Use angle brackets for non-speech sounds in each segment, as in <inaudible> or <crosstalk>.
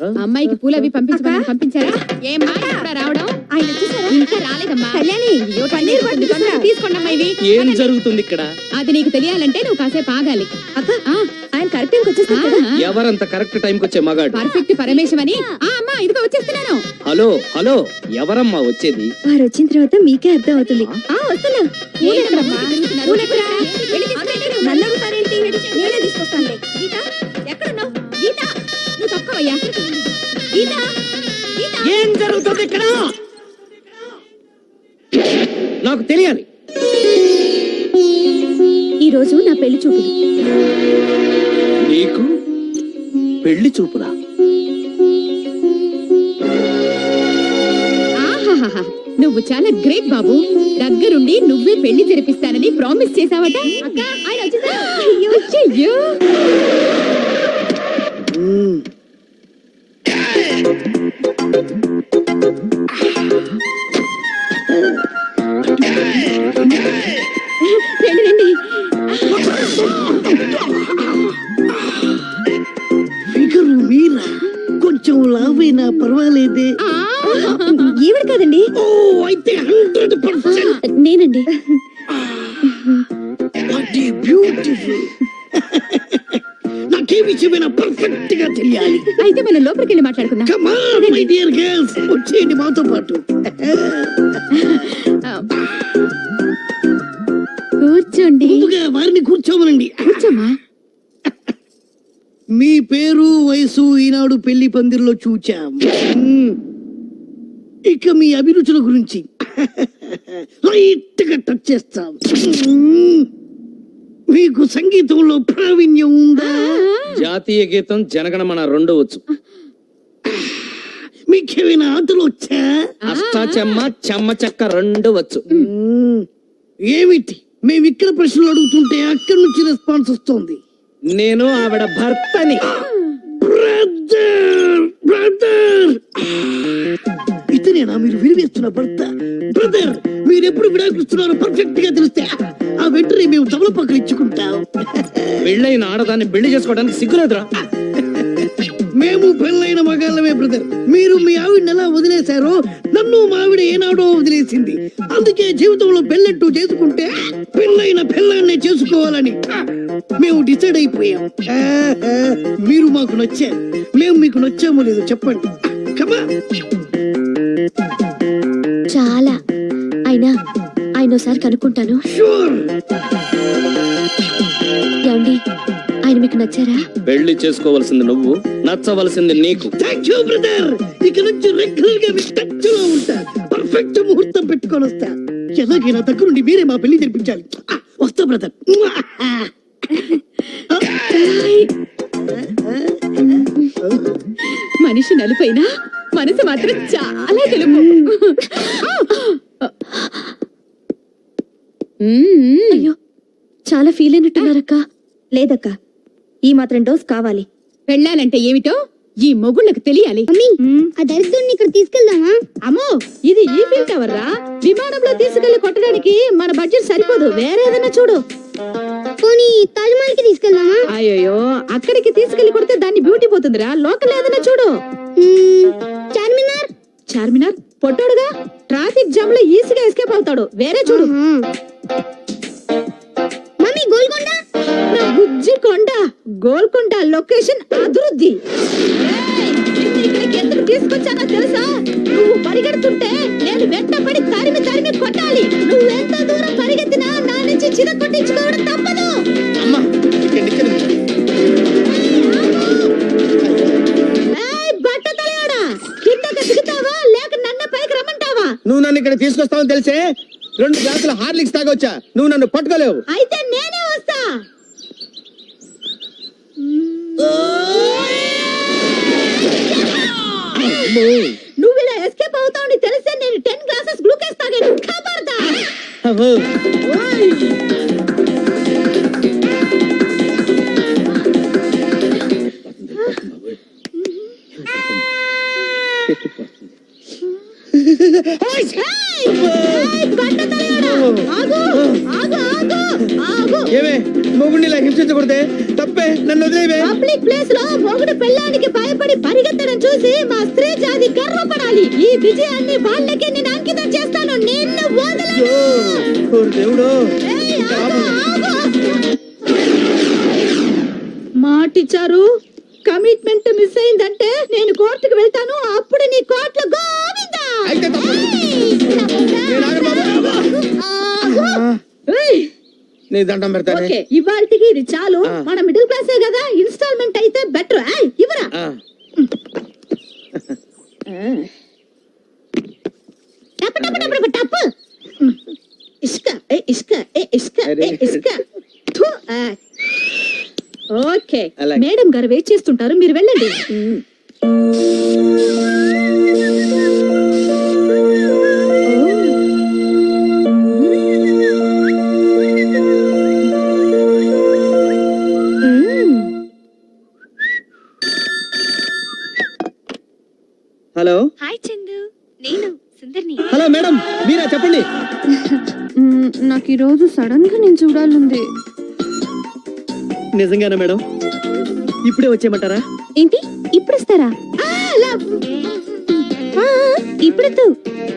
అమ్మాయికి పూలు అవి పంపించమని పంపించారా. ఏమ్మా ఎప్పుడా రావడం? ఆయన వచ్చేసారా ఇంకా రాలేదమ్మా. కళ్యాణి అయ్యో, పన్నీర్ తొందరగా బటర్ తీసుకురా. తీసుకోండి అమ్మా ఇవి. ఏం జరుగుతుంది ఇక్కడ? అది నీకు తెలియాలంటే నువ్వు కాసేపు ఆగాలి. అక్క ఆ, ఆయన కరెక్ట్ టైంకి వచ్చేస్తారు కదా? ఆ, ఎవరంత కరెక్ట్ టైంకి వచ్చే మగాడు? పర్ఫెక్ట్ పరమేశం అని ఆ అమ్మా ఇదిగో వచ్చేస్తున్నాను. హలో హలో ఎవరమ్మా వచ్చేది? వారు వచ్చిన తర్వాత మీకే అర్థం అవుతుంది. ఆ వస్తున్నా. గీత ఏం జరుగుతుంది ఇక్కడ? నాకు తెలియాలి. ఈ రోజు నా పెళ్ళి చూపులు. నీకు పెళ్ళి చూపులా? ఆహాహాహా. నువ్వు చాలా గ్రేట్ బాబు. దగ్గరుండి నువ్వే పెళ్ళి జరిపిస్తానని ప్రామిస్ చేసావట అక్క ఆయన వచ్చేసారు. ఫిగరు మీరా. కొంచెం లావైనా పర్వాలేదే. ఈవిడ కదండి. ఓ అయితే హండ్రెడ్ పర్సెంట్. నేనండి. బ్యూటిఫుల్. నాకే విషయమైనా పర్ఫెక్ట్గా తెలియాలి. అయితే మనం లోపలికి వెళ్ళి మాట్లాడుకుందాం కమాన్ మై డియర్ గర్ల్స్ వచ్చేయండి మాతో పాటు. ముందుగా వారిని కూర్చోమనండి. కూర్చోమ్మా మీ పేరు వయసు ఈనాడు పెళ్ళి పందిరిలో చూచాం. ఇక మీ అభిరుచుల గురించి. టచ్ చేస్తాం. మీకు సంగీతంలో ప్రావీణ్యం ఉందా? జాతీయ గీతం జనగణమన రెండు వచ్చు మీకేమైనా ఆటలు వచ్చా? అష్టాచెమ్మ చెమ్మ చెక్క రెండు వచ్చు మ్మ్. ఏమిటి? మేము ఇక్కడ ప్రశ్నలు అడుగుతుంటే అక్కడి నుంచి రెస్పాన్స్ వస్తుంది. నేను ఆవిడ భర్తని. బ్రదర్ బ్రదర్ ఇతనేనా మీరు విరివేస్తున్న భర్త? బ్రదర్ మీరు ఎప్పుడు విడాకుస్తున్నారో పర్ఫెక్ట్గా తెలిస్తే ఆ వెంటనే మేము తమలపాకులు ఇచ్చుకుంటాం. పెళ్ళైన ఆడదాన్ని పెళ్ళి చేసుకోవడానికి సిగ్గులేదురా. మేము పెళ్ళైన మగాళ్ళమే బ్రదర్ మీరు మీ ఆవిడని ఎలా వదిలేశారో నన్ను మా ఆవిడ ఏనాడో వదిలేసింది. అందుకే జీవితంలో పెళ్ళట్టు చేసుకుంటే పెళ్ళైన పెళ్ళాన్నే చేసుకోవాలని మేము డిసైడ్ అయిపోయాం. మీరు మాకు నచ్చారు. మేము మీకు నచ్చామో లేదో చెప్పండి. కమా! చాలా. అయినా ఆయన ఒకసారి కనుక్కుంటాను. ఏమండి? ఆయన మీకు నచ్చారా? పెళ్ళి చేసుకోవలసింది నువ్వు నచ్చవలసింది నీకు. థ్యాంక్ యూ బ్రదర్ ఇక నుంచి రెగ్యులర్గా మీ టచ్లో ఉంటా. పర్ఫెక్ట్ ముహూర్తం పెట్టుకొని వస్తా. ఎలాగైనా దగ్గరుండి మీరే మా పెళ్ళి జరిపించాలి. ఆ, వస్తా బ్రదర్ మనిషి నలుపైనా మనసు మాత్రం చాలా తెలుపు. అయ్యో చాలా ఫీల్ అయినట్టున్నారక్క. లేదక్క. ఈ మాత్రం డోస్ కావాలి. పెళ్ళాలంటే ఏమిటో ఈ మొగుళ్ళకి తెలియాలి. ఆ దరిద్రుడిని ఇక్కడ తీసుకెళ్దామా? అమ్మో ఇది ఈఫిల్ టవర్ రా. విమానంలో తీసుకెళ్ళి కొట్టడానికి మన బడ్జెట్ సరిపోదు. వేరే ఏదైనా చూడు. పోనీ కి తీసుకెళ్దామా? అయ్యో అక్కడికి తీసుకెళ్ళి కొడితే దాన్ని బ్యూటీ పోతుందిరా. లోకల్ ఏదైనా చూడు. చార్మినార్? చార్మినార్? పొట్టోడుగా? ట్రాఫిక్ జామ్లో ఈజీగా ఎస్కేప్ అవుతాడు. వేరే చూడు. మమ్మీ గోల్కొండ? నా బుజ్జి కొండ గోల్కొండ లొకేషన్ అభివృద్ధి ఎందుకు తీసుకొచ్చానో తెలుసా? నువ్వు పరిగెడుతుంటే నేను వెంట పడి తరిమి తరిమి కొట్టాలి. నువ్వు ఎంత దూరం పరిగెత్తినా నా నుంచి చిర కొట్టించుకోవడం తప్పదు. అమ్మా నువ్వు నన్ను ఇక్కడ తీసుకొస్తావని తెలిసే రెండు గ్లాసుల హార్లిక్స్ తాగొచ్చా? నువ్వు నన్ను పట్టుకోలేవు. అయితే నేనే వస్తా. నువ్వు ఇలా ఎస్కేప్ అవుతావని తెలిసే నేను టెన్ గ్లాసెస్ గ్లూకోజ్ తాగాను. ఖబర్దార్ మొగుడిని ఇలా హింసించకూడదే. తప్పే నన్ను వదిలేవే. పబ్లిక్ ప్లేస్లో మొగుడు పెళ్ళానికి భయపడి పరిగెత్తడం చూసి మా స్త్రీ జాతి గర్వపడాలి. ఈ విజయాన్ని వాళ్ళకి నేను అంకితం చేస్తాను. నిన్ను వదలను. అయ్యో, ఓరి దేవుడు. ఏయ్, ఆగు, ఆగు. మాటిచ్చారు? కమిట్మెంట్ మిస్ అయిందంటే నేను కోర్టుకు వెళ్తాను. అప్పుడు నీ కోర్టులో గోవిందా? అయితే తప్పదు. ఏయ్, నీ దండం పెడతానే. ఓకే ఇవాళకి ఇది చాలు. ఆ. మన మిడిల్ క్లాసే కదా ఇన్స్టాల్మెంట్ అయితే బెటర్. ఇవరా ఆ, టప్ టప్ టప్ టప్ టప్. ఇసుక ఏ ఇసుక ఏ ఇసుక ఏ ఇసుక. థు, ఆ. ఓకే. అలాగే. మేడం గారు వెయిట్ చేస్తుంటారు మీరు వెళ్ళండి. హలో హాయ్ చందు నేను సుందర్ని. హలో మేడం మీరా చెప్పండి. నాకు ఈ రోజు సడన్గా నేను చూడాలంది నిజంగానా మేడం? ఇప్పుడే వచ్చేయమంటారా? ఏంటి? ఇప్పుడు ఇస్తారా ఇప్పుడు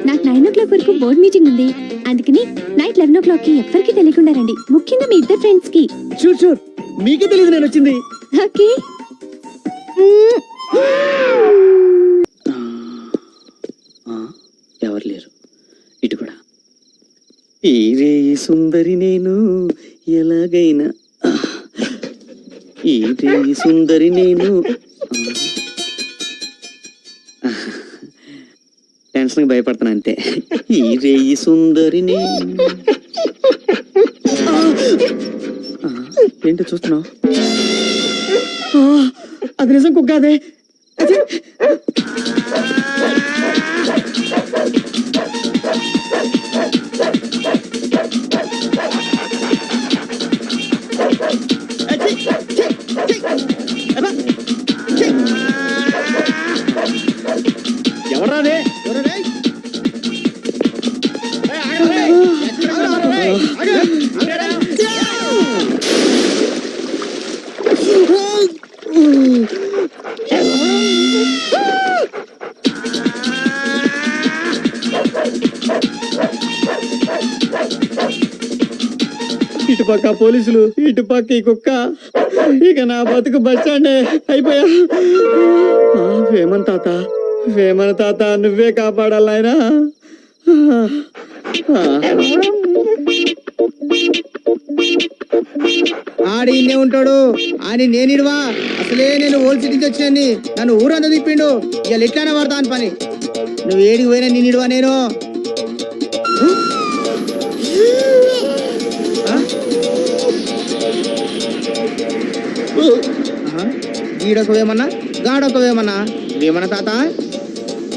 నాకు నైన్ ఓ క్లాక్ వరకు బోర్డ్ మీటింగ్ ఉంది. అందుకని నైట్ లెవెన్ ఓ క్లాక్కి ఎవ్వరికి తెలియకుండా రండి. ముఖ్యంగా మీ ఇద్దరు ఫ్రెండ్స్కి షూర్ షూర్. మీకే తెలియదు నేను వచ్చింది. ఓకే. ఈ రే సుందరి నేను? ఎలాగైనా. ఈ రే సుందరి నేను? టెన్షన్ భయపడతాను అంతే. ఈ సుందరి నేను? ఆ, ఏంటి చూస్తున్నావు? అది నిజం కుక్క అదే ఎవరాదే ఇటు పక్క పోలీసులు ఇటు పక్క ఈ కుక్క ఇక నా బతుకు బస్ స్టాండే అయిపోయా ఆ, వేమన తాత వేమన తాత నువ్వే కాపాడాలైనా ఆడి ఆడినే ఉంటాడు. అని నేనిడవా అసలే నేను ఓల్డ్ సిటీ నుంచి వచ్చాను నన్ను ఊరంతా తిప్పిండు. ఇక ఎట్లానే పడతా అని పని. నువ్వు ఏడికి పోయినా నేను నేను? ఈడొక వేమన్నా గాడొక వేమన్నా వేమన తాత?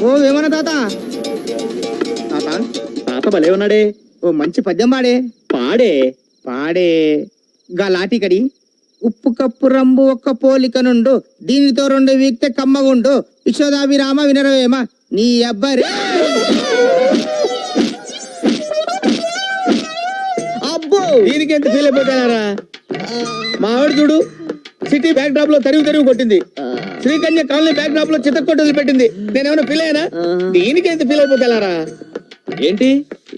ఓ వేమన తాత? తాత? తాత భలే ఉన్నాడే. ఓ మంచి పద్యం పాడే. పాడే పాడే. గా లాటికడి ఉప్పు కప్పు రంబు ఒక్క పోలిక నుండు దీనితో రెండు వీక్తే కమ్మగుండు. యశోదాభిరామ వినరవేమ నీ అబ్బరి. అబ్బో! దీనికి ఎంత ఫీల్ అయిపోతారా మా ఆవిడ చూడు. సిటీ బ్యాక్ డ్రాప్లో తరివి తరివి కొట్టింది. శ్రీకన్య కాలనీ బ్యాక్ డ్రాప్లో చిత్త కొట్టలు పెట్టింది నేనేమైనా ఫీల్ అయ్యానా? దీనికి ఎంత ఫీల్ అయిపోతారా ఏంటి?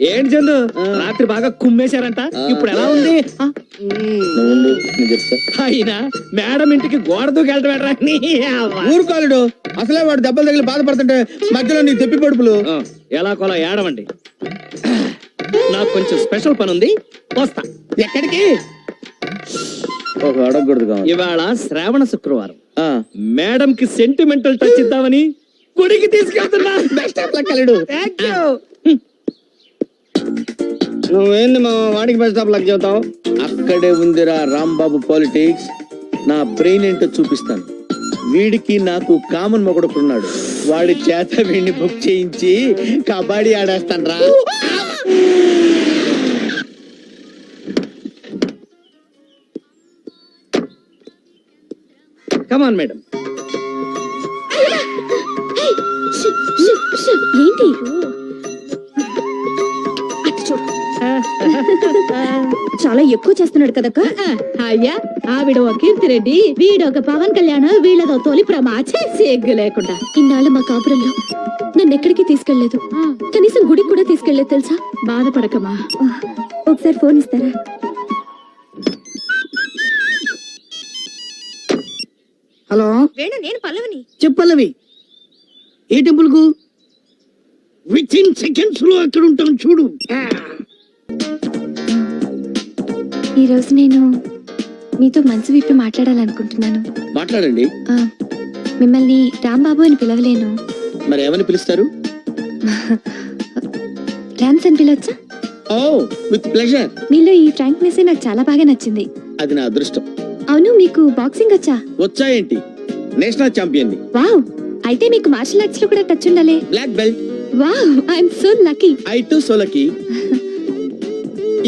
ఏంటి చందు? రాత్రి బాగా కుమ్మేశారంట. ఇప్పుడు ఎలా ఉంది? అయినా మేడం ఇంటికి గోడ దూకెళ్ళటం ఏంట్రా? నీ అవ్వ. ఊరుకోలేడు. అసలే వాడు దెబ్బలు తగిలి బాధపడుతుంటే మధ్యలో నీ తెప్పి పడుపులు. ఎలా కొలా ఏడవండి. నాకు కొంచెం స్పెషల్ పని ఉంది వస్తా. ఎక్కడికి? అడగకూడదు ఇవాళ శ్రావణ శుక్రవారం. మేడం కి సెంటిమెంటల్ టచ్ ఇద్దామని గుడికి తీసుకెళ్తున్నా. బెస్ట్ ఆఫ్ లక్ అల్లుడు. థ్యాంక్ యూ నువ్వేంది మా వాడికి బెస్ట్ ఆఫ్ లక్ చెబుతావు? అక్కడే ఉందిరా రాంబాబు పాలిటిక్స్ నా బ్రెయిన్ ఏంటో చూపిస్తాను. వీడికి నాకు కామన్ మొగడుకున్నాడు. వాడి చేత వీడిని బుక్ చేయించి కబడ్డీ ఆడేస్తాను రా కమాన్ మేడం ఏంటి? చాలా ఎక్కువ చేస్తున్నాడు కదక్క. ఆ, అయ్యా ఆవిడ ఒక కీర్తిరెడ్డి వీడొక పవన్ కళ్యాణ్ వీళ్ళదో తొలి ప్రమాచే సిగ్గు లేకుండా. ఇన్నాళ్ళ మా కాపురంలో నన్ను ఎక్కడికి తీసుకెళ్ళేదు కనీసం గుడికి కూడా తీసుకెళ్ళేదు తెలుసా? బాధపడకమా ఒకసారి ఫోన్ ఇస్తారా? హలో? వేణు నేను పల్లవిని. చెప్పల్లవి ఏ టెంపుల్కు విత్ ఇన్ సెకండ్స్లో అక్కడ ఉంటాం చూడు. ఈ రోజు నేను మీతో మనసు విప్పి మాట్లాడాలనుకుంటున్నాను. మాట్లాడండి. ఆ, మిమ్మల్ని రాంబాబు అని పిలవలేను. మరి ఏమని పిలుస్తారు? <laughs> ర్యామ్స్ అని పిలవచ్చా? Oh with pleasure. మీలో ఈ ఫ్రాంక్నెస్ నాకు చాలా బాగా నచ్చింది. అది నా అదృష్టం. అవును మీకు బాక్సింగ్ వచ్చా? వచ్చా ఏంటి నేషనల్ ఛాంపియన్ వావ్ అయితే మీకు మార్షల్ ఆర్ట్స్లో కూడా టచ్ ఉండాలి. Black belt wow I'm so lucky I to సోలకి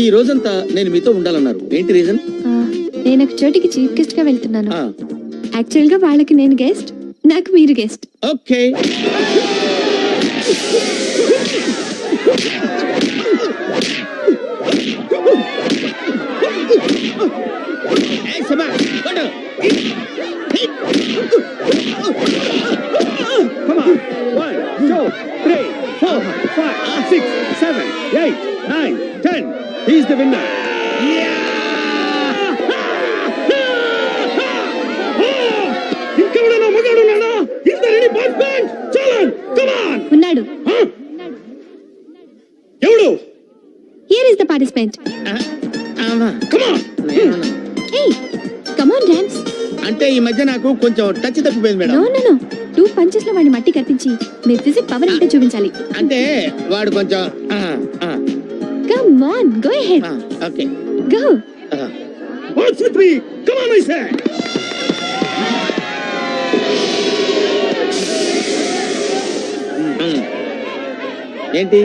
ఈ రోజంతా నేను మీతో ఉండాలన్నారు. ఏంటి రీజన్ నేను ఒక చోటికి చీఫ్ గెస్ట్గా వెళ్తున్నాను. యాక్చువల్గా వాళ్ళకి నేను గెస్ట్ నాకు మీరు guest okay Come on. One, two, three, four, five, six, seven, eight, nine, ten. He's the winner. అంటే ఈ మధ్య నాకు కొంచెం టచ్ తప్పిపోయింది madam. No no no. Two పంచెస్లో వాడిని మట్టి కట్టించి మీ ఫిజిక్ పవర్ ఏంటో చూపించాలి. అంటే వాడు కొంచెం ఆ, ఆ, come on go ahead okay go One, two, three. Come on, I say. Hmm. Hmm. ఏంటి?